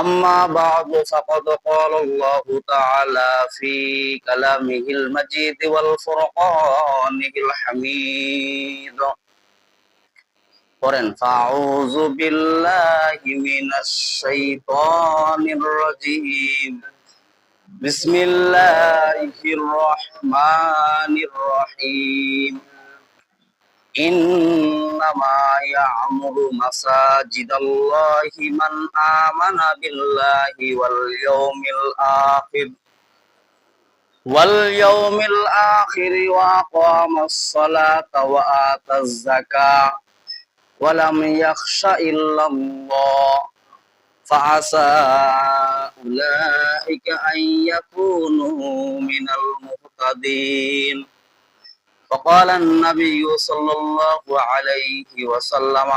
أما بعد فقد قال الله تعالى في كلامه المجيد والفرقانه الحميد قرن فأعوذ بالله من الشيطان الرجيم بسم الله الرحمن الرحيم إنما يعمر مساجد الله من آمن بالله واليوم الآخر واليوم الآخر وأقام الصلاة وآتى الزكاة ولم يخش إلا الله فعسى أولئك أن يكونوا من المهتدين فقال النبي صلى الله عليه وسلم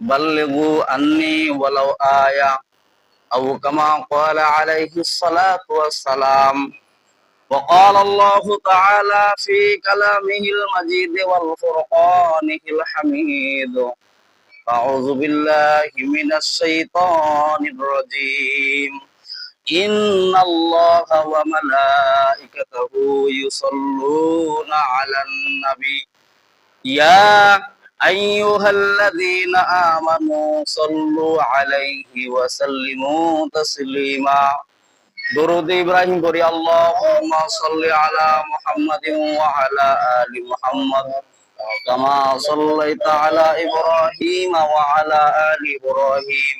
بلغوا عني ولو آية أو كما قال عليه الصلاة والسلام. وقال الله تعالى في كلامه المجيد والفرقانه الحميد أعوذ بالله من الشيطان الرجيم. إن الله وملائكته يصلون على النبي يا أيها الذين آمنوا صلوا عليه وسلموا تسليما درود إبراهيم بري اللهم صل على محمد وعلى آل محمد كما صليت على إبراهيم وعلى آل إبراهيم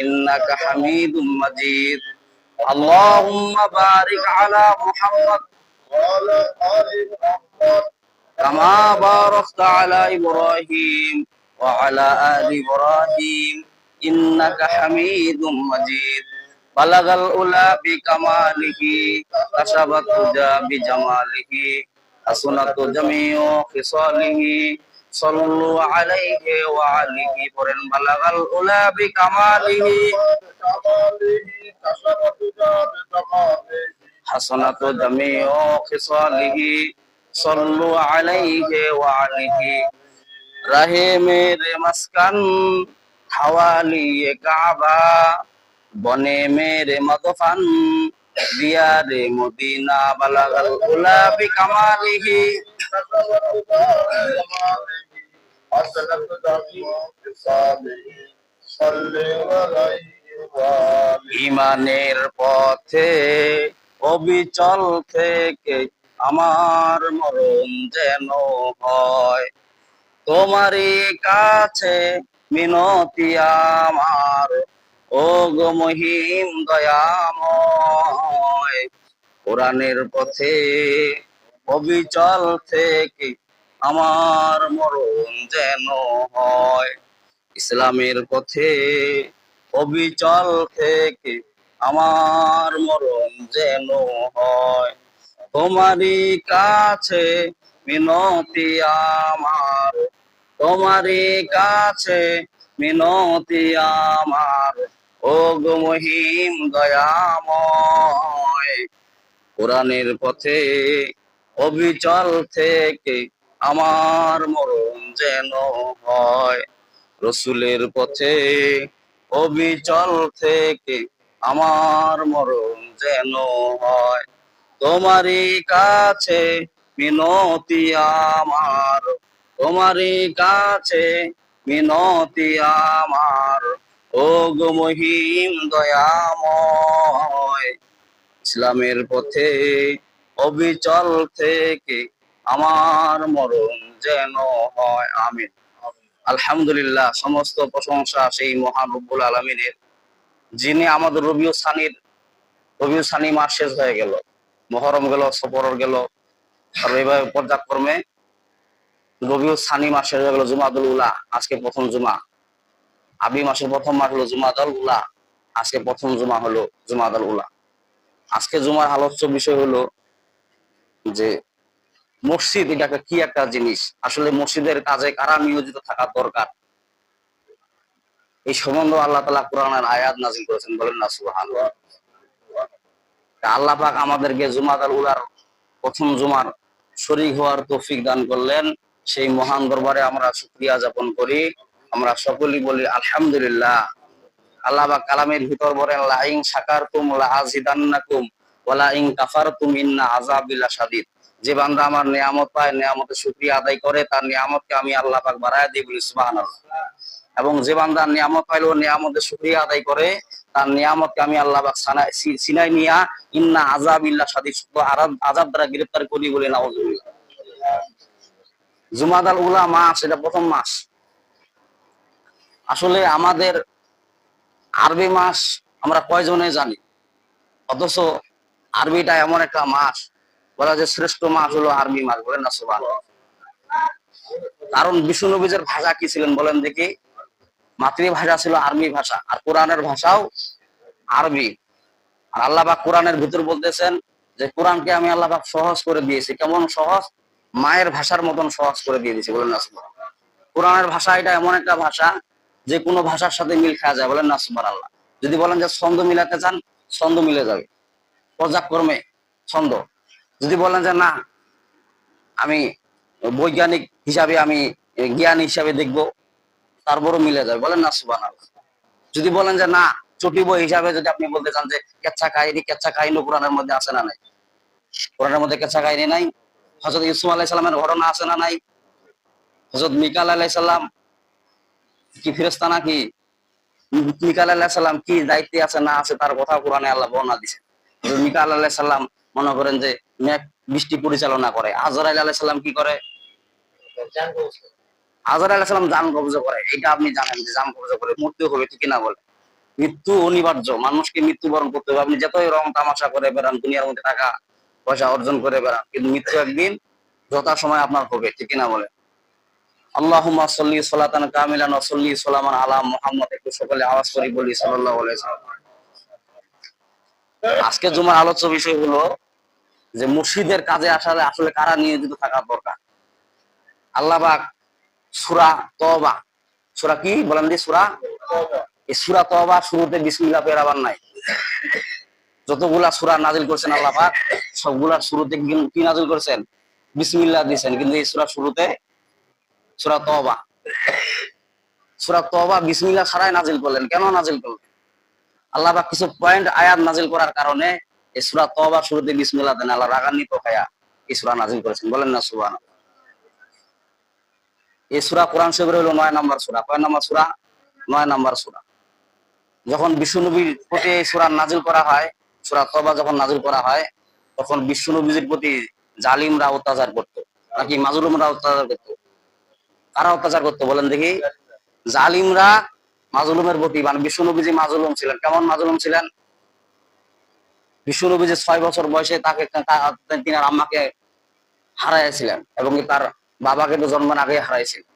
إنك حميد مجيد اللهم بارك على محمد وعلى آل محمد كما باركت على إبراهيم وعلى آل إبراهيم إنك حميد مجيد بلغ الأولى بكماله كشف الدجى بجماله حسنت جميع خصاله صلوا عليه وعليه برن بلغ الأولى بكماله حسنة دمي وخصاله صلوا عليه وعليه رہے میرے مسکن حوالی کعبہ بنے میرے مدفن دیار مدینہ بلغ الأولى بكماله حسنت جميع خصاله صل عليه وآله ইমানের পথে অবিচল থেকে আমার মরণ যেন হয় তোমারই কাছে মিনতি আমার ও গো মহিম দয়াময় কোরআনের পথে অবিচল থেকে আমার মরণ যেন হয়। ইসলামের পথে অবিচল থেকে আমার মরণ যেন হয়। তোমারই কাছে মিনতি আমার। তোমারই কাছে মিনতি আমার। ও গো মহিম দয়াময়। কোরআনের পথে অবিচল থেকে আমার মরণ যেন হয়। রসুলের পথে, অবিচল থেকে আমার মরণ যেন হয়। তোমারই কাছে মিনতি আমার, তোমারই কাছে মিনতি আমার। ও গো মহিম দয়াময়, ইসলামের পথে, অবিচল থেকে আমার মরণ যেন হয়, আমিন। আলহামদুলিল্লাহ, সমস্ত প্রশংসা সেই মহান রব্বুল আলমিনের, যিনি আমাদের রবিউ সানির, রবিউ সানি মাস শেষ হয়ে গেল, মহরম গেল সফর গেল, আর এইভাবে পর্যায়ক্রমে রবিউ সানি মাস শেষ হয়ে গেল, জুমাদুল উলা, আজকে প্রথম জুমা। আবি মাসের প্রথম মাস হলো জুমাদুল উলা, আজকে প্রথম জুমা হলো জুমাদুল উলা। আজকে জুমার আলোচ্য বিষয় হলো যে মসজিদ এটা কি একটা জিনিস? আসলে মসজিদের কাজে কারা নিয়োজিত থাকা দরকার? এই সম্বন্ধে আল্লাহ তালা কোরআনের আয়াত নাজিল করেছেন, বলেন না সুহান আল্লাহ পাক আমাদেরকে জুমাদার উলার প্রথম জুমার শরীক হওয়ার তৌফিক দান করলেন। সেই মহান দরবারে আমরা শুক্রিয়া যাপন করি। আমরা সকলেই বলি, আলহামদুলিল্লাহ। আল্লাহ পাক কালামের ভিতর বলেন লাইং শাকারতুম লা আযিদান্নাকুম ওয়ালা ইন কাফারতুম ইন্না আযাবিলা শাদীদ যে বান্দা আমার নিয়ামত পায়, নিয়ামতের শুকরিয়া আদায় করে, তার নিয়ামতকে আমি আল্লাহ পাক বাড়ায় দিই বলি সুবহানাল্লাহ। এবং যে বান্দা নিয়ামত পাইলো, নিয়ামতের শুকরিয়া আদায় করে, তার নিয়ামতকে আমি আল্লাহ পাক সানা- সিনাই নিয়া, ইন্না শাদীদ শুধু আরাব আযাব দ্বারা গ্রেফতার করি বলে নাউজুবিল্লাহ। জুমাদাল উলা মাস, এটা প্রথম মাস। আসলে আমাদের আরবি মাস আমরা কয়জনে জানি? অথচ আরবিটা এমন একটা মাস বলা যে শ্রেষ্ঠ মাস হলো আরবি মাস বলেন না সুবান কারণ বিষ্ণু নবীজের ভাষা কি ছিলেন বলেন দেখি। মাতৃভাষা ছিল আরবি ভাষা, আর কোরআনের ভাষাও আরবি। আর আল্লাহবাক কোরআনের ভিতর বলতেছেন যে, কোরআনকে আমি আল্লাহবাক সহজ করে দিয়েছি। কেমন সহজ? মায়ের ভাষার মতন সহজ করে দিয়ে দিয়েছি, বলেন না কোরআনের ভাষা এটা এমন একটা ভাষা যে, কোনো ভাষার সাথে মিল খাওয়া যায়, বলেন না সুবার আল্লাহ। যদি বলেন যে, ছন্দ মিলাতে চান, ছন্দ মিলে যাবে। পর্যায়ক্রমে ছন্দ। যদি বলেন যে, না, আমি বৈজ্ঞানিক হিসাবে আমি জ্ঞান হিসাবে দেখব তারপরও মিলে যাবে বলেন না সুবান যদি বলেন যে, না, চটি বই হিসাবে যদি আপনি বলতে চান যে কেচ্ছা কাহিনী কেচ্ছা কাহিনী কোরআনের মধ্যে আছে না নাই? কোরআনের মধ্যে কেচ্ছা কাহিনী নাই? হজরত ইসুম আলাহ সাল্লামের ঘটনা আছে না নাই? হজরত মিকাল আলাহ সাল্লাম কি ফিরস্তা নাকি? মিকাল আলাহ সাল্লাম কি দায়িত্বে আছে, না আছে, তার কথা কোরআনে আল্লাহ বর্ণনা দিছে মিকাল আলাহ সাল্লাম মনে করেন যে মেঘ বৃষ্টি পরিচালনা করে। আজরাইল আলাহ সাল্লাম কি করে? আজর আলাহ সাল্লাম জান কবজ করে। এটা আপনি জানেন যে জান কবজ করে মৃত্যু হবে ঠিক না বলে? মৃত্যু অনিবার্য। মানুষকে মৃত্যুবরণ করতে হবে। আপনি যতই রং তামাশা করে বেড়ান, দুনিয়ার মধ্যে টাকা পয়সা অর্জন করে বেড়ান, কিন্তু মৃত্যু একদিন যথা সময় আপনার হবে ঠিক না বলে? আল্লাহুম্মা সাল্লি সালাতান কামিলান ওয়া সাল্লি সালামান আলা মুহাম্মদ। একটু সকলে আওয়াজ করি বলি সাল্লাম। আজকে জুমার আলোচ্য বিষয় হলো যে মুর্শিদের কাজে আসলে আসলে কারা নিয়োজিত থাকা দরকার? আল্লাহ পাক সূরা তওবা, সূরা কি? বলেন দি সূরা। এই সূরা তওবা শুরুতে বিসমিল্লাহ পেরাবার নাই। যতগুলা সুরা নাজিল করেছেন আল্লাহ পাক সবগুলার শুরুতে কি- নাজিল করেছেন? বিসমিল্লা দিয়েছেন। কিন্তু এই সুরা শুরুতে সুরা তওবা। সুরা তওবা বিসমিল্লাহ ছাড়াই নাজিল করলেন। কেন নাজিল করলেন? আল্লাহ পাক কিছু পয়েন্ট আয়াত নাজিল করার কারণে এই সূরা তওবা শুরুতে বিসমিল্লাহ দেন, আল্লাহ রাগান্বিত হয়া এই সূরা নাজিল করেছেন। বলেন না, সুবহানাল্লাহ। এই সূরা কোরআন শরীফের হলো নয় নম্বর সূরা। কয় নম্বর সূরা? নয় নম্বর সূরা। যখন বিশ্বনবীর প্রতি এই সূরা নাজিল করা হয়, সূরা তওবা যখন নাজিল করা হয়, তখন বিশ্বনবীর প্রতি জালিমরা অত্যাচার করত। নাকি মাজলুমরা অত্যাচার করত? কারা অত্যাচার করতো বলেন দেখি? জালিমরা মাজলুমের প্রতি মানে বিশ্বনবী যে মাজলুম ছিলেন, কেমন মাজলুম ছিলেন? বিশ্বনবী ছয় বছর বয়সে তাকে তা- তিনার আম্মাকে হারাইছিলেন এবং তার বাবাকে তো জন্মের আগে হারাইছিলেন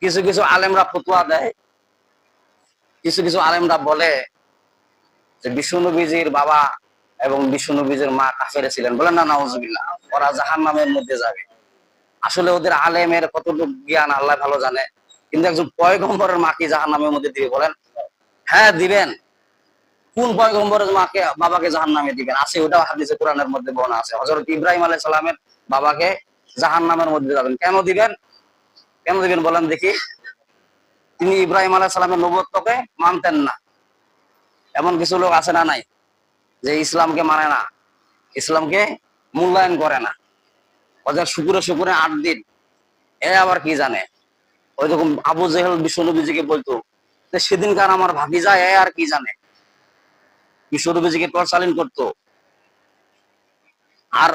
কিছু কিছু আলেমরা ফতুয়া দেয়, কিছু কিছু আলেমরা বলে যে বিশ্বনবীজির বাবা এবং বিশ্বনবীজির মা কাফেরে ছিলেন। বলেন না, নাউজুবিল্লাহ, ওরা জাহান নামের মধ্যে যাবে। আসলে ওদের আলেমের কতটুকু জ্ঞান, আল্লাহ ভালো জানে। কিন্তু একজন পয়গম্বরের মা কি জাহান নামের মধ্যে দিবে বলেন? হ্যাঁ দিবেন। কোন পয়গম্বরের মাকে, বাবাকে জাহান নামে দিবেন? আছে ওটা হাদিসে কোরআনের মধ্যে বর্ণনা আছে। হজরত ইব্রাহিম আলাইহিস সালামের বাবাকে জাহান নামের মধ্যে যাবেন কেন দিবেন? কেন দিবেন বলেন দেখি। তিনি ইব্রাহিম আলাইহিস সালামের নবুয়তকে মানতেন না। এমন কিছু লোক আছে না নাই যে ইসলামকে মানে না, ইসলামকে মূল্যায়ন করে না। ওদের শুকুরে শুকুরে আট দিন। এ আবার কি জানে? ওই রকম আবু জেহেল বিশ্বনবীজিকে বলতো যে সেদিনকার আমার ভাতিজা এ আর কি জানে? বিশ্বনবীজিকে টর্চালিন করতো। আর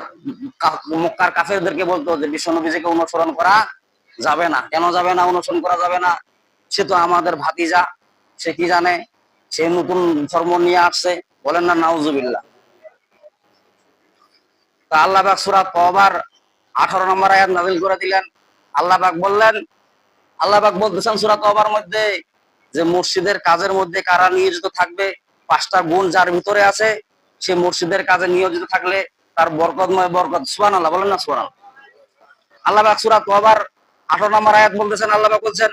মক্কার কাফেরদেরকে বলতো যে, বিশ্বনবীজিকে অনুসরণ করা যাবে না। কেন যাবে না? অনুসরণ করা যাবে না? সে তো আমাদের ভাতিজা, সে কি জানে? সে নতুন ধর্ম নিয়ে আসছে। বলেন না, নাউজুবিল্লাহ। তা আল্লাহ সূরা তওবার 18 নম্বর আয়াত নাযিল করে দিলেন। আল্লাহ বললেন আল্লাহ পাক বলতেছেন সূরা তওবার মধ্যে যে মসজিদের কাজের মধ্যে কারা নিয়োজিত থাকবে, পাঁচটা গুণ যার ভিতরে আছে, সে মসজিদের কাজে নিয়োজিত থাকলে তার বরকতময় বরকত। সুবহানাল্লাহ, বলেন না সুবহানাল্লাহ? আল্লাহ পাক সূরা তওবার 18 নম্বর আয়াত বলতেছেন, আল্লাহ পাক বলছেন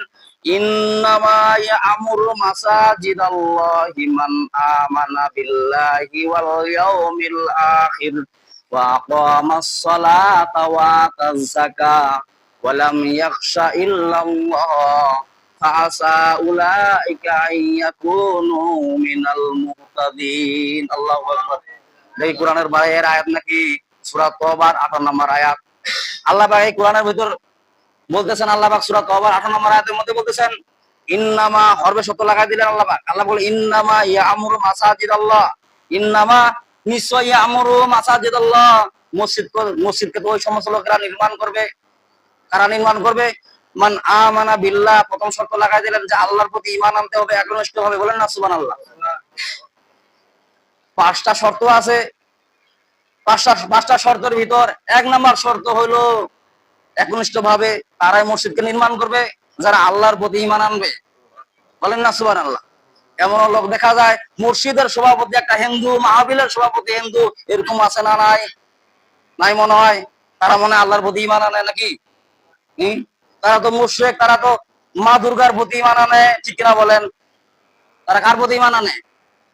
আতাজ লাম ইয়াখশা ইল্লাল্লাহ, ফাআসা উলাইকা আইয়াকুনু মিনাল মুহতাদিন। আল্লাহু আকবার। এই কোরআনের বাইরের আয়াত নাকি সূরা তওবার 18 নম্বর আয়াত। আল্লাহ পাক এই কোরআনের ভিতর বলতেছেন, আল্লাহ পাক সূরা তওবার 18 নম্বর আয়াতের মধ্যে বলতেছেন, ইন্নামা হরবে শত লাগাই দিলেন আল্লাহ পাক। আল্লাহ বলে, ইন্নামা ইয়ামুরু মাসাজিদাল্লাহ। ইন্নামা নিশ্চয় ইয়ামুরু মাসাজিদাল্লাহ। মসজিদ মসজিদকে তো ওই সমস্ত লোকেরা নির্মাণ করবে। কারা নির্মাণ করবে? মান আমানা বিল্লাহ, প্রথম শর্ত লাগাই দিলেন যে আল্লাহর প্রতি ঈমান আনতে হবে, একনিষ্ঠ হবে। বলেন না, সুবহানাল্লাহ। পাঁচটা শর্ত আছে। পাঁচটা পাঁচটা শর্তের ভিতর এক নাম্বার শর্ত একনিষ্ঠ ভাবে তারাই মসজিদকে নির্মাণ করবে, যারা আল্লাহর প্রতি ইমান আনবে। বলেন না সুবান আল্লাহ এমন লোক দেখা যায়, মসজিদের সভাপতি একটা হিন্দু মাহাবিলের সভাপতি হিন্দু, এরকম আছে না নাই? নাই মনে হয়? তারা মনে আল্লাহর প্রতি ইমান আনে নাকি? তারা তো মুশ্রেক, তারা তো মা দুর্গার প্রতি ইমান ঠিক কিনা বলেন? তারা কার প্রতি ইমান আনে?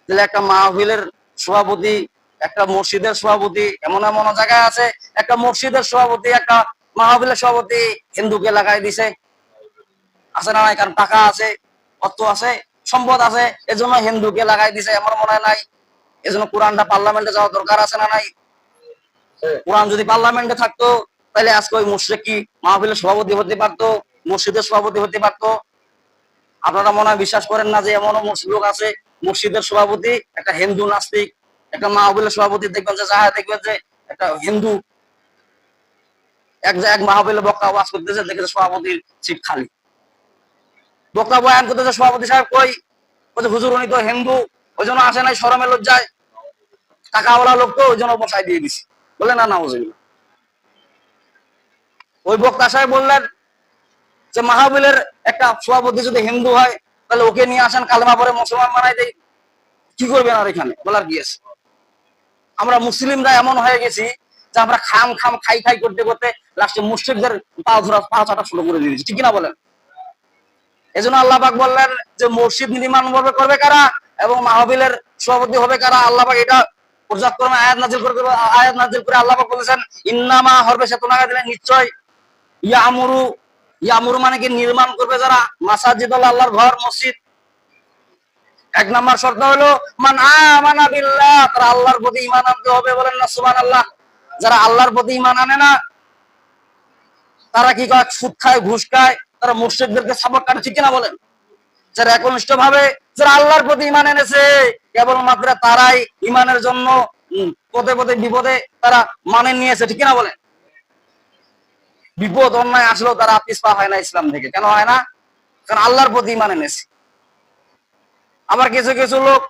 তাহলে একটা মাহফিলের সভাপতি, একটা মসজিদের সভাপতি এমন এমন জায়গায় আছে, একটা মসজিদের সভাপতি, একটা মাহফিলের সভাপতি হিন্দুকে লাগাই দিছে। আছে না নাই? কারণ টাকা আছে, অর্থ আছে, সম্পদ আছে, এজন্য হিন্দুকে লাগাই দিছে, আমার মনে হয় নাই। এজন্য কোরআনটা পার্লামেন্টে যাওয়া দরকার আছে না নাই? কোরআন যদি পার্লামেন্টে থাকতো তাহলে আজকে ওই মুশ্রিক কি মাহফিলের সভাপতি হতে পারতো? মসজিদের সভাপতি হতে পারতো? আপনারা মনে বিশ্বাস করেন না যে এমনও মস- লোক আছে, মসজিদের সভাপতি, একটা হিন্দু নাস্তিক, একটা মাহবিলের সভাপতি, দেখবেন যে যাহা দেখবেন যে একটা হিন্দু, এক এক মাহবিলে বক্তা ওয়াজ করতেছে দেখেছে সভাপতির সিট খালি। বক্তা বয়ান করতেছে সভাপতি সাহেব, কই? বলছে হুজুর, উনি তো হিন্দু, ওই জন্য আসে নাই, সরমে লজ্জায়। টাকাওয়ালা লোক তো ওই জন্য বসাই দিয়ে দিছি। বলে, না না, হুজুর। ওই বক্তা সাহেব বললেন যে, মাহবিলের একটা সভাপতি যদি হিন্দু হয়, তাহলে ওকে নিয়ে আসেন, কালেমা পরে মুসলমান বানাই দেয় কি করবেন আর এখানে? বলার কি আমরা মুসলিমরা এমন হয়ে গেছি যে, আমরা খাম খাম খাই খাই করতে করতে লাস্টে মুসলিমদের পা ধরা, পা চাটা শুরু করে দিয়েছি। ঠিক না বলেন? এই জন্য আল্লাহ পাক বললেন যে, মসজিদ নির্মাণ করবে কারা এবং মাহবিলের সভাপতি হবে কারা? আল্লাহ পাক এটা পর্যাপ্ত আয়াত নাজিল করে, আয়াত নাজিল করে আল্লাহ পাক বলেছেন, ইন্নামা হরবে, সে তোমাকে দিলেন নিশ্চয় ইয়ামুরু ইয়ামুরু মানে কি নির্মাণ করবে যারা? মাসাজিদ আল্লাহর ঘর, মসজিদ। এক নাম্বার শর্ত হলো, মান আমানা বিল্লাহ, তারা আল্লাহর প্রতি ঈমান আনতে হবে বলেন না, সুবহানাল্লাহ। যারা আল্লাহর প্রতি ঈমান আনে না, তারা কি করে? সুদ খায়, ঘুষ খায়, তারা মুর্শিদদেরকে সাপোর্ট করে, ঠিক কিনা বলেন? যারা একনিষ্ঠ ভাবে যারা আল্লাহর প্রতি ঈমান এনেছে, কেবলমাত্র তারাই ঈমানের জন্য পদে পদে বিপদে তারা মানে নিয়েছে, ঠিক কিনা বলেন? বিপদ, অন্যায় আসলেও তারা পিছপা হয় না ইসলাম থেকে। কেন হয় না? কারণ আল্লাহর প্রতি ইমান এনেছে। আবার কিছু কিছু লোক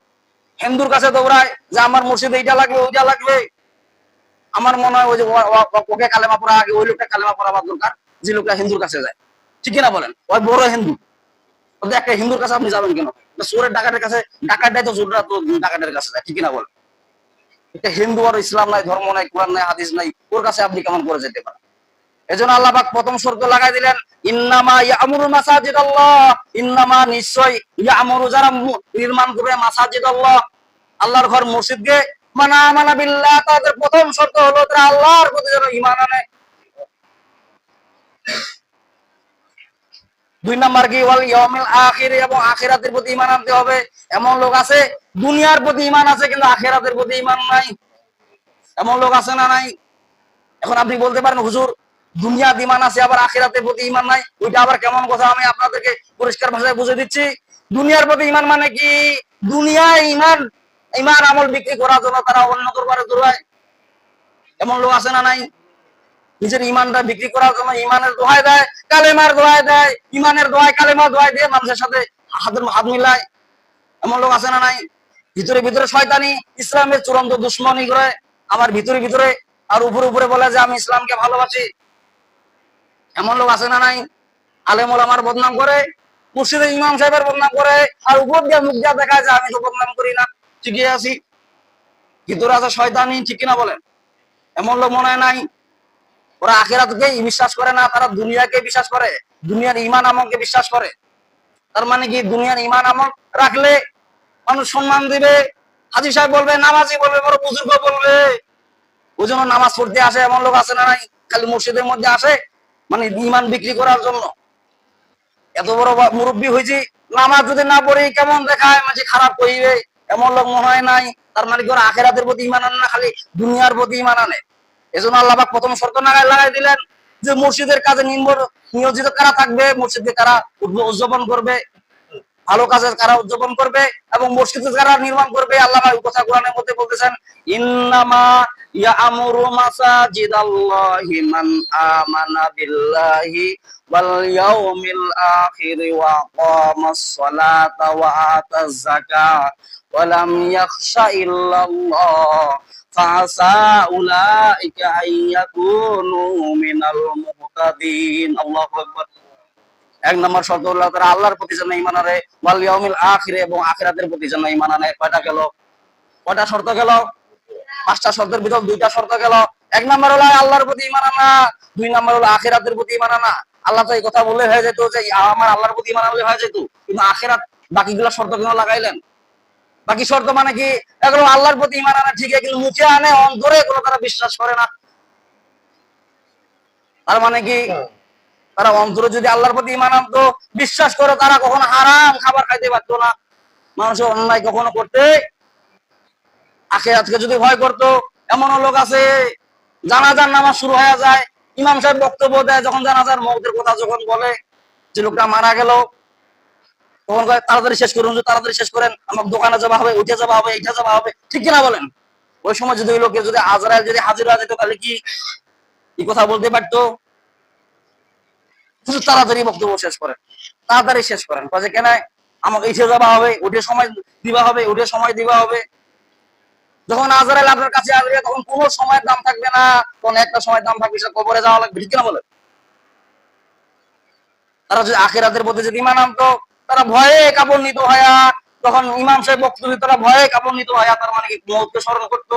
হিন্দুর কাছে দৌড়ায় যে, আমার মসজিদে এইটা লাগবে, ওইটা লাগবে। আমার মনে হয় ওই যে ওকে কালেমা পড়া আগে, ওই লোকটা কালেমা পড়াবার দরকার, যে লোকটা হিন্দুর কাছে যায়। ঠিক না বলেন? ওই বড় হিন্দু। একটা হিন্দুর কাছে আপনি যাবেন কেন? না চোরের ডাকাতের কাছে, ডাকাতটাই তো চোররা তো ডাকাতের কাছে যায়, ঠিক না বলেন? একটা হিন্দু আর ইসলাম নাই, ধর্ম নাই, কোরআন নাই, হাদিস নাই, ওর কাছে আপনি কেমন করে যেতে পারেন? এজন্য আল্লাহ পাক প্রথম শর্ত লাগাই দিলেন, ইন্নামা ইয়ামুরু মাসাজিদ আল্লাহ ইন্নামা নিশ্চয় ইয়ামুরু যারা নির্মাণ করবে মাসাজিদ আল্লাহ আল্লাহর ঘর মসজিদকে মানা মানা বিল্লাহ। তাদের প্রথম শর্ত হলো তারা আল্লাহর প্রতি যেন আনে। দুই নাম্বার কি? ওয়াল ইয়াউমিল আখির এবং আখিরাতের প্রতি ইমান আনতে হবে। এমন লোক আছে, দুনিয়ার প্রতি ইমান আছে, কিন্তু আখিরাতের প্রতি ইমান নাই। এমন লোক আছে না নাই? এখন আপনি বলতে পারেন, হুজুর দুনিয়ার ইমান আছে, আবার আখিরাতের প্রতি ইমান নাই। ওইটা আবার কেমন কথা? আমি আপনাদেরকে পরিষ্কার ভাষায় বুঝে দিচ্ছি। দুনিয়ার প্রতি ইমান মানে কি? দুনিয়ায় ইমান ইমান আমল বিক্রি করার জন্য তারা অন্য দরবারে দৌড়ায়। এমন লোক আছে না নাই? নিজের ইমানটা বিক্রি করার জন্য ইমানের দোহাই দেয়, কালেমার দোহাই দেয় ইমানের দোহাই, কালেমার দোহাই দিয়ে মানুষের সাথে হাত মিলায়। এমন লোক আছে না নাই? ভিতরে ভিতরে শয়তানি, ইসলামের চূড়ান্ত দুশ্মনী করে, আমার ভিতরে ভিতরে, আর উপরে উপরে বলে যে আমি ইসলামকে ভালোবাসি। এমন লোক আছে না নাই? আলেমুল আমার বদনাম করে মুর্শিদের ইমাম সাহেবের বদনাম করে, আর উপর দিয়ে মুখ দিয়ে দেখায় যে আমি তো বদনাম করি না। ঠিকই আছি। ভিতরে আছে শয়তানি, ঠিক কিনা বলেন? এমন লোক মনে নাই? ওরা আখেরাতকে বিশ্বাস করে না, তারা দুনিয়াকে বিশ্বাস করে। দুনিয়ার ইমান আমলকে বিশ্বাস করে। তার মানে কি? দুনিয়ার ইমান আমল রাখলে মানুষ সম্মান দিবে। হাজি সাহেব বলবে, নামাজি বলবে, বড় বুজুর্গ বলবে। ওই জন্য নামাজ পড়তে আসে এমন লোক আছে না নাই? খালি মসজিদের মধ্যে আসে মানে ইমান বিক্রি করার জন্য। এত বড় মুরব্বী হয়েছি, নামাজ যদি না পড়ি কেমন দেখায়? মাঝে খারাপ কইবে, এমন লোক মনে হয় নাই। তার মানে কি ওরা আখেরাতের প্রতি ইমান আনে না, খালি দুনিয়ার প্রতি ইমান আনে? এজন্য আল্লাহ প্রথম শর্ত লাগাই লাগাই দিলেন যে মসজিদের কাজে নির্ভর নিয়োজিত কারা থাকবে? মসজিদকে কারা উদযাপন করবে? ভালো কাজের কারা উদযাপন করবে? এবং মসজিদে কারা নির্মাণ করবে? আল্লাহ কথা কোরআনের মধ্যে বলতেছেন, ইন্নামা ইয়ামুরু মাসাজিদাল্লাহি মান আমানা বিল্লাহি ওয়াল ইয়াউমিল আখির ওয়া আকামাস সালাতা ওয়া আতাজ যাকাত ওয়া লাম ইয়াখশা ইল্লাল্লাহ فعسى أولئك أن يكونوا من المهتدين الله أكبر এক নম্বর শর্ত হলো তারা আল্লাহর প্রতি যেন ইমান আনে ওয়াল ইয়াউমিল আখিরে এবং আখিরাতের প্রতি যেন ইমান আনে কয়টা গেল কয়টা শর্ত গেল পাঁচটা শর্তের ভিতর দুইটা শর্ত গেল। এক নম্বর হলো, আল্লাহর প্রতি ইমান দুই নম্বর হলো, আখিরাতের প্রতি ইমান আল্লাহ তো এই কথা বললে হয়ে যেত যে, আমার আল্লাহর প্রতি ইমান আনলে হয়ে যেত। কিন্তু আখিরাত বাকিগুলো শর্ত কেন লাগাইলেন? বাকি শর্ত মানে কি? এগুলো আল্লাহর প্রতি ইমান আনা ঠিক কিন্তু মুখে আনে, অন্তরে এগুলো তারা বিশ্বাস করে না। তার মানে কি? তারা অন্তরে যদি আল্লাহর প্রতি ইমান আনতো, বিশ্বাস করে তারা কখনো হারাম খাবার খাইতে পারতো না। মানুষের অন্যায় কখনো করতে আখে আজকে যদি ভয় করতো এমন লোক আছে, জানাজার নামাজ শুরু হয়ে যায়, ইমাম সাহেব বক্তব্য দেয়, যখন জানাজার মৌতের কথা যখন বলে, যে লোকটা মারা গেল, তখন তাড়াতাড়ি শেষ করুন তাড়াতাড়ি শেষ করেন, আমার দোকানে যাওয়া হবে, উঠে যাওয়া হবে, এইটা যাওয়া হবে, ঠিক কিনা বলেন? ওই সময় যদি ওই লোকে যদি আজরাইল যদি হাজির হয়ে যেত, তাহলে কি কথা বলতে পারতো? তাড়াতাড়ি বক্তব্য শেষ করেন, তাড়াতাড়ি শেষ করেন। কেন? আমাকে উঠে যাওয়া হবে, উঠে সময় দিবা হবে, উঠে সময় দিবা হবে। যখন আজরাইল আপনার কাছে আসবে, তখন কোনো সময়ের দাম থাকবে না কোন একটা সময় দাম থাকবে সে কবরে যাওয়া লাগবে। ঠিক কিনা বলে তারা যদি আখেরাতের প্রতি যদি ইমান আনতো, তারা ভয়ে কাপড় নিত হয়া তখন ইমাম সাহেব বক্তব্য তারা ভয়ে কাপড় নিত হয়া তার মানে কি মৌতকে স্মরণ করতো।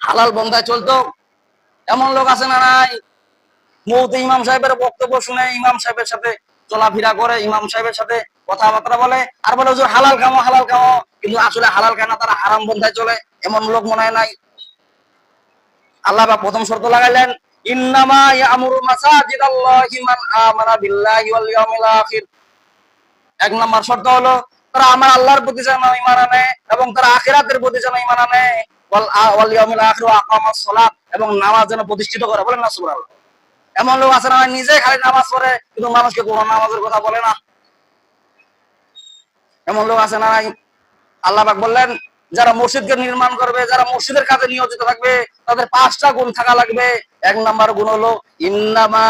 হালাল বন্ধায় চলতো। এমন লোক আছে না নাই? মৌতে ইমাম সাহেবের বক্তব্য শুনে ইমাম সাহেবের সাথে চলাফেরা করে, ইমাম সাহেবের সাথে কথাবার্তা বলে, আর বলে হুজুর হালাল খামো হালাল খামো। কিন্তু আসলে হালাল খায় না তারা হারাম বন্ধায় চলে, এমন লোক মনে হয় নাই। আল্লাহ বা প্রথম শর্ত লাগাইলেন, ইন্নামা ইয়ামুরু মান আমানা বিল্লাহি ওয়াল ইয়াউমিল আখির। এক নম্বর শর্ত হলো, তারা আমার আল্লাহর প্রতি যেন ঈমান আনে এবং তারা আখিরাতের প্রতি যেন ঈমান আনে। ওয়াল ওয়াল ইয়াউমিল আখির ওয়া আকামাস সালাত এবং নামাজ যেন প্রতিষ্ঠিত করে। বলেন না সুবহানাল্লাহ। এমন লোক আছে না, নিজে খালি নামাজ পড়ে, কিন্তু মানুষকে কোনো নামাজের কথা বলে না। এমন লোক আছে না নাই? আল্লাহ পাক বললেন, যারা মসজিদকে নির্মাণ করবে, যারা মসজিদের কাজে নিয়োজিত থাকবে, তাদের পাঁচটা গুণ থাকা লাগবে। এক নাম্বার গুণ হলো, ইন্নামা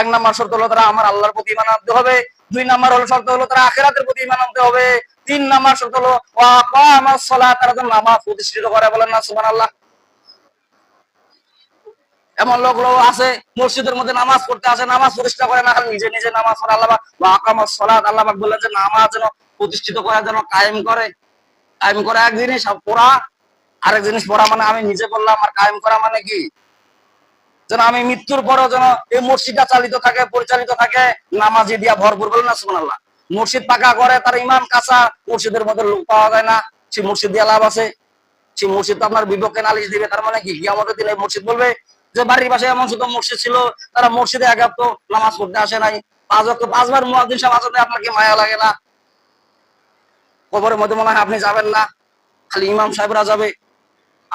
এক নাম্বার শর্ত হলো তারা আমার আল্লাহর প্রতি ইমান আনতে হবে। দুই নাম্বার হলো শর্ত হলো তারা আখেরাতের প্রতি ইমান আনতে হবে। তিন নাম্বার শর্ত হলো আমার সলা তারা যেন নামাজ প্রতিষ্ঠিত করে বলেন না, সুবহানাল্লাহ। এমন লোকগুলো আছে, মসজিদের মধ্যে নামাজ পড়তে আসে, নামাজ প্রতিষ্ঠা করে না নিজে নিজে নামাজ পড়ে, আল্লাহ বা আকামাস সালাত, আল্লাহ বললেন যে নামাজ যেন প্রতিষ্ঠিত করে যেন কায়েম করে। কায়েম করা এক জিনিস পড়া আরেক জিনিস পড়া মানে আমি নিজে বললাম আর কায়েম করা মানে কি? যেন আমি মৃত্যুর পরেও যেন এই মসজিদটা চালিত থাকে, পরিচালিত থাকে, নামাজি দিয়া ভরপুর বলে না, সুবহানাল্লাহ। মসজিদ পাকা করে, তার ইমাম কাঁচা, মসজিদের মধ্যে লোক পাওয়া যায় না সে মসজিদ দিয়ে লাভ আছে। সেই মসজিদ আপনার বিপক্ষে নালিশ দিবে, তার মানে কি? কিয়ামতের দিনে মসজিদ বলবে যে, বাড়ির পাশে এমন শুধু মসজিদ ছিল, তারা মসজিদে এক তো নামাজ পড়তে আসে নাই। পাঁচ ওয়াক্ত পাঁচবার মুয়াজ্জিন সাহেব আসলে আপনার কি মায়া লাগে না। কবরের মধ্যে মনে হয় আপনি যাবেন না, খালি ইমাম সাহেবরা যাবে।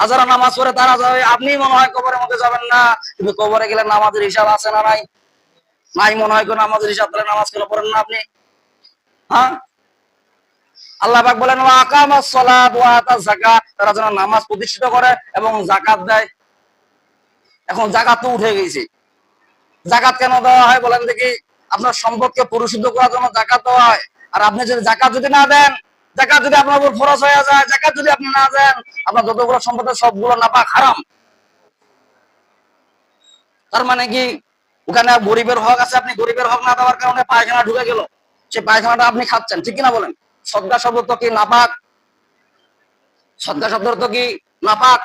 আর যারা নামাজ পড়ে তারা যাবে। আপনি মনে হয় কবরের মধ্যে যাবেন না, কিন্তু কবরে গেলে নামাজের হিসাব আছে না নাই? নাই মনে হয় কোনো নামাজের হিসাব তাহলে নামাজ কেন পড়েন না আপনি? হ্যাঁ? আল্লাহ পাক বলেন তারা যেন নামাজ প্রতিষ্ঠিত করে এবং যাকাত দেয়। এখন জাকাত তো উঠে গেছে। জাকাত কেন দেওয়া হয় বলেন দেখি। আপনার সম্পদকে পরিশুদ্ধ করার জন্য জাকাত দেওয়া হয়। আর আপনি যদি জাকাত যদি না দেন জাকাত যদি আপনার উপর ফরজ হয়ে যায়, জাকাত যদি আপনি না দেন, আপনার যতগুলো সম্পদের সবগুলো নাপাক হারাম। তার মানে কি? ওখানে গরিবের হক আছে, আপনি গরিবের হক না দেওয়ার কারণে পায়খানা ঢুকে গেল। সেই পায়খানাটা আপনি খাচ্ছেন, ঠিক কিনা বলেন? সদ্গা শব্দ তো কি নাপাক? সদ্গা শব্দ তো কি নাপাক?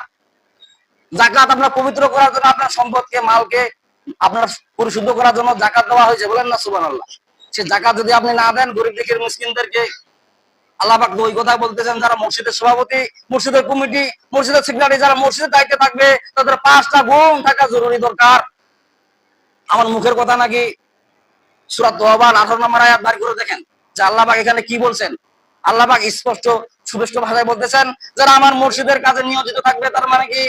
জাকাত আপনার পবিত্র করার জন্য আপনার সম্পদকে, মালকে আপনার পরিশুদ্ধ করার জন্য জাকাত দেওয়া হয়েছে, বলেন না সুবান আল্লাহ সে জাকাত যদি আপনি না দেন গরিব দিকের মুসলিমদেরকে আল্লাহ পাক ওই কথা বলতেছেন, যারা মসজিদের সভাপতি মসজিদের কমিটি মসজিদের সেক্রেটারি যারা মসজিদের দায়িত্বে থাকবে, তাদের পাঁচটা গুণ থাকা জরুরি দরকার। আমার মুখের কথা নাকি সুরাত আঠারো নম্বর আয়াত বাড়ি করে দেখেন, যে আল্লাহ পাক এখানে কি বলছেন? আল্লাহ পাক স্পষ্ট, সুস্পষ্ট ভাষায় বলতেছেন, যারা আমার মসজিদের কাজে নিয়োজিত থাকবে, তার মানে কি?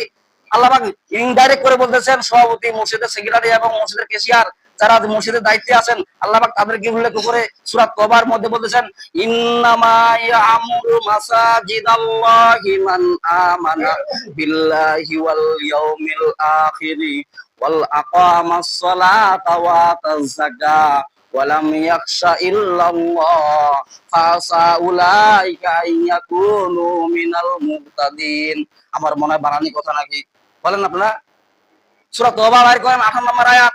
আল্লাহ পাক ইনডাইরেক্ট করে বলতেছেন, সভাপতি মসজিদের সেক্রেটারি এবং মসজিদের কেশিয়ার যারা মসজিদের দায়িত্বে আছেন আল্লাহ পাক তাদেরকে উল্লেখ করে সূরা তবার মধ্যে বলতেছেন ইন্নামা ইয়ামুরু মাসাজিদাল্লাহি মান আমানা বিল্লাহি ওয়াল ইয়াউমিল আখিরি ওয়াল আকামাস সালাতা ওয়া আতাজ যাকাত ولم يخش إلا الله فعسى أولئك أن يكونوا من المهتدين আমার মনে হয় বানানি কথা নাকি বলেন আপনারা সূরা তওবা বাইর করেন 58 নম্বর আয়াত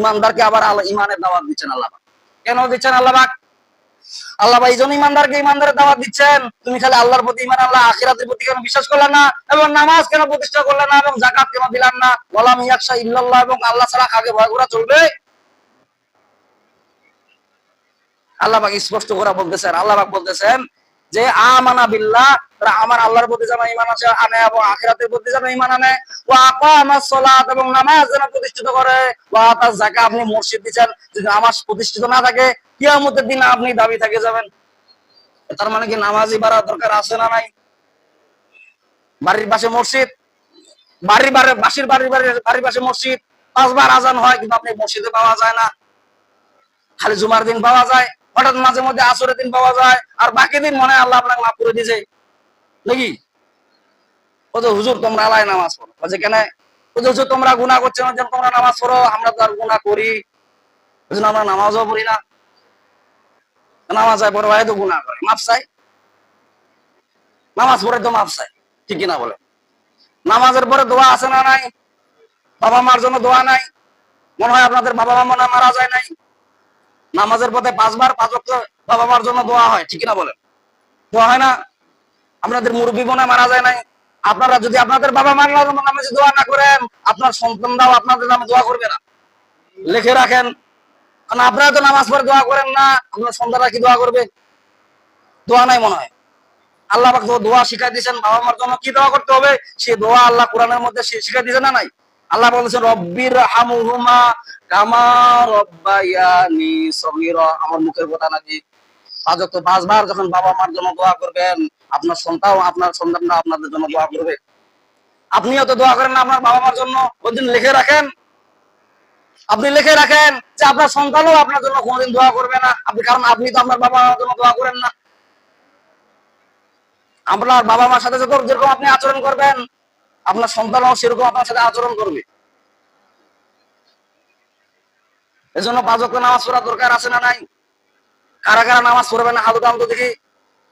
ইমানদারকে আবার আল্লাহ ইমানের দাওয়াত দিচ্ছেন আল্লাহ কেন দিচ্ছেন আল্লাহ আল্লাহ এই জন্য ইমানদারকে ইমানদারের দাওয়াত দিচ্ছেন। তুমি খালি আল্লাহর প্রতি ইমান আল্লাহ আখিরাতের প্রতি কেন বিশ্বাস করলে না? এবং নামাজ কেন প্রতিষ্ঠা করলে না? এবং জাকাত কেন দিলাম না? ওয়ালাম ইয়াকশা ইল্লাল্লাহ, এবং আল্লাহ ছাড়া কাকে ভয় করা চলবে? আল্লাহ স্পষ্ট করে বলতেছেন, আল্লাহ বলতেছেন যে আমানা বিল্লাহ, তারা আমার আল্লাহর প্রতি যেন ইমান আছে আনে এবং আখিরাতের প্রতি যেন ইমান আনে। ওয়া আকামাস সালাত এবং নামাজ যেন প্রতিষ্ঠিত করে, ওয়া আতাজ যাকাত, আপনি মসজিদ দিচ্ছেন, যদি নামাজ প্রতিষ্ঠিত না থাকে, কিয়ামতের দিন আপনি দাবি থাকে যাবেন। তার মানে কি নামাজই বাড়া দরকার আছে না নাই? বাড়ির পাশে মসজিদ, বাড়ির বাড়ির বাসির বাড়ির বাড়ির বাড়ির পাশে মসজিদ, পাঁচবার আজান হয় কিন্তু আপনি মসজিদে পাওয়া যায় না। খালি জুমার দিন পাওয়া যায়। হঠাৎ মাঝে মধ্যে আসরের দিন পাওয়া যায়, আর বাকি দিন মনে আল্লাহ আপনাকে মাফ করে দিয়েছে। নাকি? ও যে হুজুর, তোমরা আলাই নামাজ পড়ো। বলছে কেন? ও যে হুজুর, তোমরা গুনাহ করছ না? তোমরা নামাজ পড়ো, আমরা তো আর গুনাহ করি। আমরা নামাজও পড়ি না। নামাজ হয় পড়ো ভাই তো গুনাহ করে। চাই? নামাজ পড়ে তো চাই। ঠিক কিনা বলে? নামাজের পরে দোয়া আছে না নাই? বাবা মার জন্য দোয়া নাই? মনে হয় আপনাদের বাবা মা মারা যায় নাই? নামাজের পথে পাঁচবার পাঁচ ওয়াক্ত বাবা মার জন্য দোয়া হয়, ঠিক না বলেন? দোয়া হয় না? আপনাদের মুরব্বী বোনে মারা যায় নাই? আপনারা যদি আপনাদের বাবা মার নামে দোয়া না করেন, আপনার সন্তানরাও আপনাদের নামে দোয়া করবে না। লিখে রাখেন, কারণ আপনারা তো নামাজ পড়ে দোয়া করেন না, আপনার সন্তানরা কি দোয়া করবে? দোয়া নাই মনে হয়। আল্লাহ দোয়া শিখাই দিয়েছেন বাবা মার জন্য কি দোয়া করতে হবে? সে দোয়া আল্লাহ কোরআনের মধ্যে শিখাই দিয়েছে না নাই? আল্লাহ বলেছেন রব্বির হামুহুমা কামা রব্বায়ানি সগীরা। আমার মুখের কথা নাকি পাঁচ ওয়াক্ত পাঁচবার যখন বাবা মার জন্য দোয়া করবেন, আপনার সন্তান আপনার সন্তানরা আপনাদের জন্য দোয়া করবে। আপনিও তো দোয়া করেন না আপনার বাবা মার জন্য ওই দিন লিখে রাখেন। আপনি লিখে রাখেন যে আপনার সন্তানও আপনার জন্য কোনোদিন দোয়া করবে না। আপনি, কারণ আপনি তো আপনার বাবা মার জন্য দোয়া করেন না। আপনার বাবা মার সাথে যেরকম আপনি আচরণ করবেন আপনার সন্তানও সেরকম আপনার সাথে আচরণ করবে। এজন্য ওয়াক্ত নামাজ পড়ার দরকার আছে না নাই? কারা কারা নামাজ পড়বে না, হাত উঠান দেখি,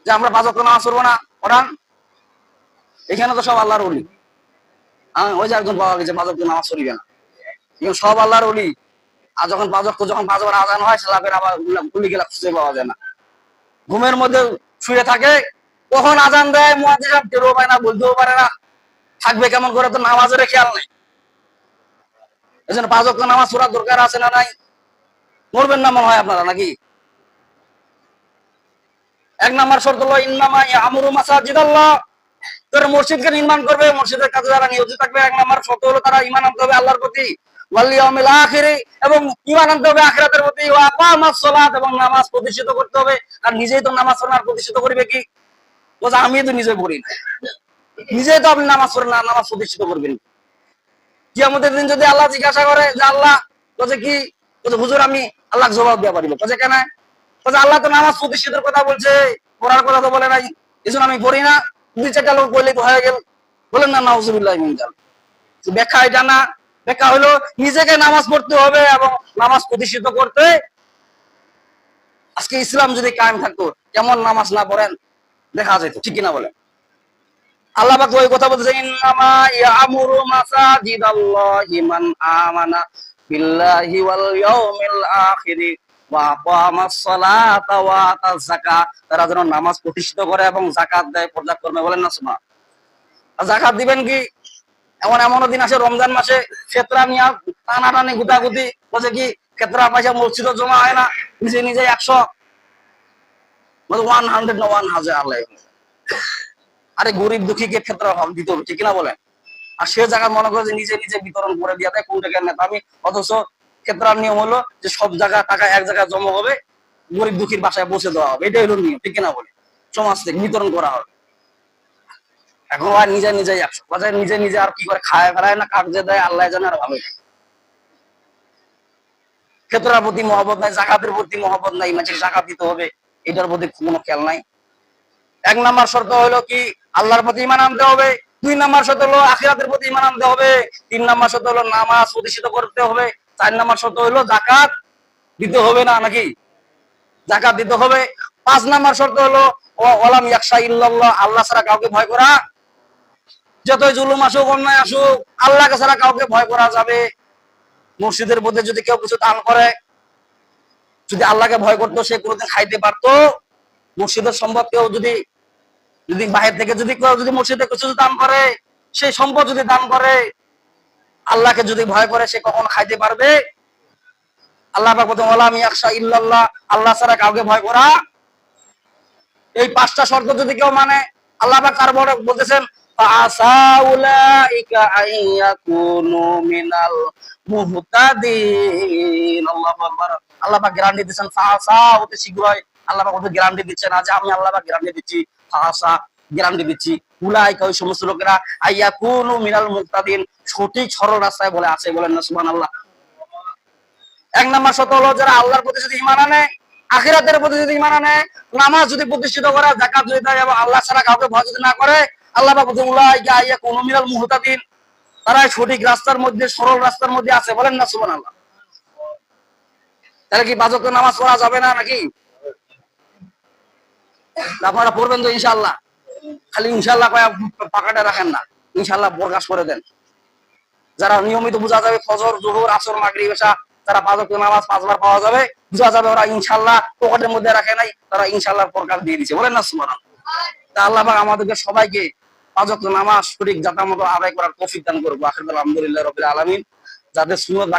যে আমরা ওয়াক্ত নামাজ পড়ব না, পড়ান। এখানে তো সব আল্লাহর অলি হ্যাঁ ওই যে একজন পাওয়া গেছে ওয়াক্ত নামাজ পড়িবে না। এখানে সব আল্লাহর অলি আর যখন ওয়াক্ত যখন পাঁচ বার আজান হয় সালাপের আবার গুলি গেলা খুঁজে পাওয়া যায় না। ঘুমের মধ্যে শুয়ে থাকে, কখন আজান দেয়, মুয়াজ্জিন টেরও পায় না, বলতেও পারে না। থাকবে কেমন করে তো নামাজের খেয়াল নেই। এই জন্য পাঁচ ওয়াক্ত নামাজ পড়ার দরকার আছে না নাই? মরবেন না মনে হয় আপনারা নাকি? এক নাম্বার শর্ত হলো, ইন্নামা আমরু মাসাজিদ আল্লাহ তোর মসজিদকে নির্মাণ করবে, মসজিদের কাজে যারা নিয়োজিত থাকবে, এক নাম্বার শর্ত হলো তারা ইমান আনতে হবে আল্লাহর প্রতি। এবং ইমান আনতে হবে আখিরাতের প্রতি। এবং নামাজ প্রতিষ্ঠিত করতে হবে। আর নিজেই তো নামাজ প্রতিষ্ঠিত করবে কি? আমি তো নিজে পড়ি না নিজেই তো আপনি নামাজ পড়েন না, নামাজ প্রতিষ্ঠিত করবেন। কিয়ামতের দিন যদি আল্লাহ জিজ্ঞাসা করে যে আল্লাহ বলছে কি বলছে হুজুর আমি আল্লাহ জবাব দেওয়া পারিব? বলছে কেন? বলছে আল্লাহ তো নামাজ প্রতিষ্ঠিতের কথা বলছে, পড়ার কথা তো বলে নাই এই আমি পড়ি না। দুই চারটা লোক বললে তো হয়ে গেল। বলেন না, নাউজুবিল্লাহ ব্যাখ্যা এটা না। ব্যাখ্যা হলো, নিজেকে নামাজ পড়তে হবে এবং নামাজ প্রতিষ্ঠিত করতে। আজকে ইসলাম যদি কায়েম থাকতো, কেমন নামাজ না পড়েন, দেখা যেত, ঠিক কিনা বলেন? আল্লাহ পাক ওই কথা বলতেছে, ইন্নামা ইয়ামুরু মাসাজিদাল্লাহি মান আমানা বিল্লাহি ওয়াল ইয়াউমিল আখিরি ওয়া আকামাস সালাতা ওয়া আতাজ যাকাত। তারা যেন নামাজ প্রতিষ্ঠিত করে এবং যাকাত দেয় বলেন না সুবহান যাকাত দিবেন কি? এমন এমন দিন আসে, রমজান মাসে ফেতরা নিয়ে টানাটানি গুতাগুতি, বলছে কি ক্ষেত্রা পয়সা মসজিদে জমা হয় না, নিজে নিজে একশো ওয়ান হান্ড্রেড না ওয়ান হাজার আরে গরিব দুঃখীকে ক্ষেত্র দিতে হবে ঠিক কিনা বলেন আর সে জায়গায় মনে করে নিজে নিজে বিতরণ করে দিয়ে দেয় কোন টাকার নেতা আমি অথচ ক্ষেত্রার নিয়ম হলো যে সব জায়গা টাকা এক জায়গায় জমা হবে, গরিব দুঃখীর বাসায় বসে দেওয়া হবে, এটাই হলো নিয়ম ঠিক কিনা বলে? সমাজ থেকে বিতরণ করা হবে। এখন আর নিজে নিজে একশো। বাজারে নিজে নিজে আর কি করে খায় ফেলায় না কাগজে দেয়, আল্লাহ জানে আর ভালো ক্ষেত্রার প্রতি মহব্বত নাই, জাকাতের প্রতি মহব্বত নাই মানে জাকাত দিতে হবে, এটার প্রতি কোনো খেয়াল নাই। এক নাম্বার শর্ত হলো কি আল্লাহর প্রতি ইমান আনতে হবে। দুই নাম্বার শর্ত হলো আখিরাতের প্রতি ইমান আনতে হবে। তিন নাম্বার শর্ত হলো নামাজ প্রতিষ্ঠিত করতে হবে। চার নাম্বার শর্ত হলো জাকাত দিতে হবে না, নাকি? জাকাত দিতে হবে। পাঁচ নাম্বার শর্ত হলো, ও- ওয়ালাম ইয়াকশা ইল্লাল্লাহ, আল্লাহ ছাড়া কাউকে ভয় করা। যতই জুলুম আসুক, অন্যায় আসুক, আল্লাহকে ছাড়া কাউকে ভয় করা যাবে। মসজিদের মধ্যে যদি কেউ কিছু দান করে, যদি আল্লাহকে ভয় করতো, সে কোনোদিন খাইতে পারতো। মসজিদের সম্পদ কেউ যদি যদি বাহির থেকে যদি কেউ যদি মসজিদে কিছু দান করে সেই সম্পদ যদি দান করে, আল্লাহকে যদি ভয় করে, সে কখন খাইতে পারবে? আল্লাহ ইল্লাল্লাহ আল্লাহ ছাড়া কাউকে ভয় করা। এই পাঁচটা শর্ত যদি কেউ মানে আল্লাহ পাক কার বড় বলতেছেন আল্লাহু পাক গ্যারান্টি দিচ্ছেন শীঘ্রই আল্লাহ ওদের গ্যারান্টি দিচ্ছেন আজ আমি আল্লাহ গ্যারান্টি দিচ্ছি ফাসা গ্যারান্টি দিচ্ছি। উলাইকা ওই সমস্ত লোকেরা, আইয়াকুনু মিনাল মুহতাদিন সঠিক সরল রাস্তায় বলে আছে, বলেন না, সুবহানাল্লাহ। এক নাম্বার শর্ত হলো যারা আল্লাহর প্রতি যদি ইমান আনে, আখিরাতের প্রতি যদি ইমান আনে, নামাজ যদি প্রতিষ্ঠিত করে জাকাত যদি দেয় এবং আল্লাহ ছাড়া কাউকে ভয় যদি না করে, আল্লাহ পাক বলতে উলাইকা আইয়াকুনু মিনাল মুহতাদিন তারা সঠিক রাস্তার মধ্যে, সরল রাস্তার মধ্যে আছে, বলেন না, সুবহানাল্লাহ। তাহলে কি বাজক নামাজ পড়া যাবে না নাকি? আপনারা পড়বেন তো ইনশাল্লাহ খালি ইনশাল্লাহ কয়া পাকাটা রাখেন না। ইনশাল্লাহ প্রকাশ করে দেন। যারা নিয়মিত বোঝা যাবে, ফজর, জোহর, আসর মাগরি বেশা যারা পাঁচ ওয়াক্ত নামাজ পাঁচবার পাওয়া যাবে। বোঝা যাবে ওরা ইনশাল্লাহ পকেটের মধ্যে রাখে নাই, তারা ইনশাল্লাহ প্রকাশ দিয়ে দিচ্ছে বলেন না সুবহানাল্লাহ। তা আল্লাহ আমাদেরকে সবাইকে পাঁচ ওয়াক্ত নামাজ সঠিক জাতা মতো আদায় করার তৌফিক দান করব আখির আলহামদুলিল্লাহ রবিল আলমিন। যাদের সুন্নত